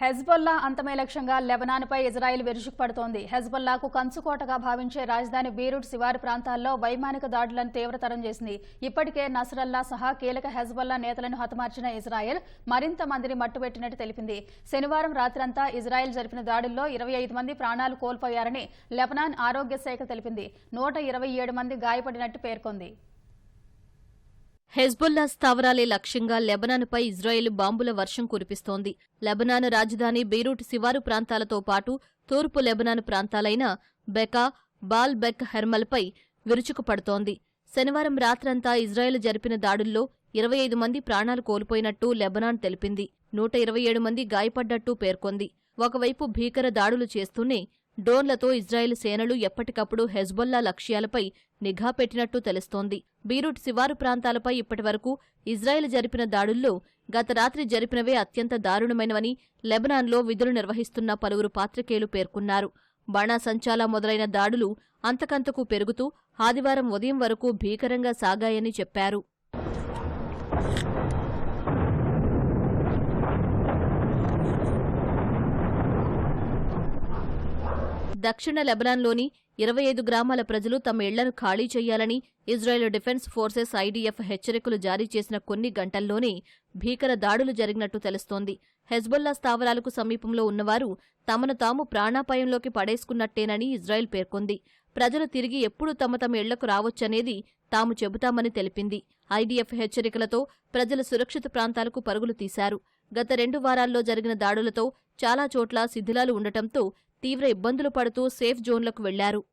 Hezbollah అంతమే లక్ష్యంగా లెబనాన్పై Israel విరుచుకుపడుతోంది హెజ్బొల్లాకు కంచుకోటగా భావించే రాజధాని బీరూట్ శివారు ప్రాంతాల్లో వైమానిక దాడులను తీవ్రతరం చేసింది. ఇప్పటికే నసరల్లా సహా కీలక హెజ్బొల్లా నేతలను హతమార్చిన ఇజ్రాయెల్ మరింత మందిని మట్టుబెట్టినట్టు తెలిపింది. శనివారం రాత్రంతా ఇజ్రాయెల్ జరిపిన దాడుల్లో ఇరవై ఐదు మంది ప్రాణాలు కోల్పోయారని లెబనాన్ ఆరోగ్య శాఖ తెలిపింది. నూట ఇరవై ఏడు మంది గాయపడినట్టు పేర్కొంది. హెజ్బుల్లా స్థావరాలే లక్ష్యంగా లెబనాన్పై ఇజ్రాయెల్ బాంబుల వర్షం కురిపిస్తోంది. లెబనాన్ రాజధాని బెయిరూట్ శివారు ప్రాంతాలతో పాటు తూర్పు లెబనాన్ ప్రాంతాలైన బెకా బాల్ బెక్ హెర్మల్పై విరుచుకుపడుతోంది. శనివారం రాత్రంతా ఇజ్రాయెల్ జరిపిన దాడుల్లో ఇరవై ఐదు మంది ప్రాణాలు కోల్పోయినట్టు లెబనాన్ తెలిపింది. నూట ఇరవై ఏడు మంది గాయపడ్డట్టు పేర్కొంది. ఒకవైపు భీకర దాడులు చేస్తూనే డ్రోన్లతో ఇజ్రాయెల్ సేనలు ఎప్పటికప్పుడు హెజ్బొల్లా లక్ష్యాలపై నిఘా పెట్టినట్టు తెలుస్తోంది. బీరూట్ శివారు ప్రాంతాలపై ఇప్పటివరకు ఇజ్రాయెల్ జరిపిన దాడుల్లో గత రాత్రి జరిపినవే అత్యంత దారుణమైనవని లెబనాన్లో విధులు నిర్వహిస్తున్న పలువురు పాత్రికేయులు పేర్కొన్నారు. బాణాసంచాల మొదలైన దాడులు అంతకంతకు పెరుగుతూ ఆదివారం ఉదయం వరకు భీకరంగా సాగాయని చెప్పారు. దక్షిణ లెబనాన్లోని ఇరవై ఐదు గ్రామాల ప్రజలు తమ ఇళ్ళను ఖాళీ చేయాలని ఇజ్రాయెల్ డిఫెన్స్ ఫోర్సెస్ ఐడీఎఫ్ హెచ్చరికలు జారీ చేసిన కొన్ని గంటల్లోనే భీకర దాడులు జరిగినట్టు తెలుస్తోంది. హెజ్బొల్లా స్థావరాలకు సమీపంలో ఉన్నవారు తమను తాము ప్రాణాపాయంలోకి పడేసుకున్నట్టేనని ఇజ్రాయెల్ పేర్కొంది. ప్రజలు తిరిగి ఎప్పుడు తమ తమ ఇళ్ళకు రావచ్చనేది తాము చెబుతామని తెలిపింది. ఐడీఎఫ్ హెచ్చరికలతో ప్రజలు సురక్షిత ప్రాంతాలకు పరుగులు తీశారు. గత రెండు వారాల్లో జరిగిన దాడులతో చాలా చోట్ల శిథిలాలు ఉండటంతో తీవ్ర ఇబ్బందులు పడుతూ సేఫ్ జోన్లకు వెళ్ళారు.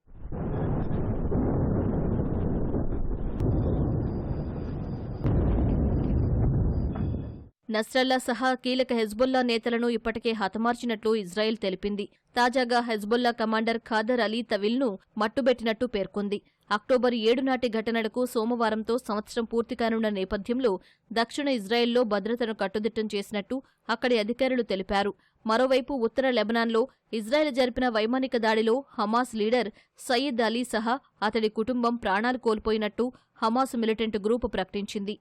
నస్రల్లా సహా కీలక హెజ్బుల్లా నేతలను ఇప్పటికే హతమార్చినట్లు ఇజ్రాయెల్ తెలిపింది. తాజాగా హెజ్బుల్లా కమాండర్ ఖాదర్ అలీ తవిల్ను మట్టుబెట్టినట్టు పేర్కొంది. అక్టోబర్ ఏడు నాటి ఘటనలకు సోమవారంతో సంవత్సరం పూర్తి కానున్న నేపథ్యంలో దక్షిణ ఇజ్రాయెల్లో భద్రతను కట్టుదిట్టం చేసినట్టు అక్కడి అధికారులు తెలిపారు. మరోవైపు ఉత్తర లెబనాన్లో ఇజ్రాయెల్ జరిపిన వైమానిక దాడిలో హమాస్ లీడర్ సయీద్ అలీ సహా అతడి కుటుంబం ప్రాణాలు కోల్పోయినట్టు హమాస్ మిలిటెంట్ గ్రూపు ప్రకటించింది.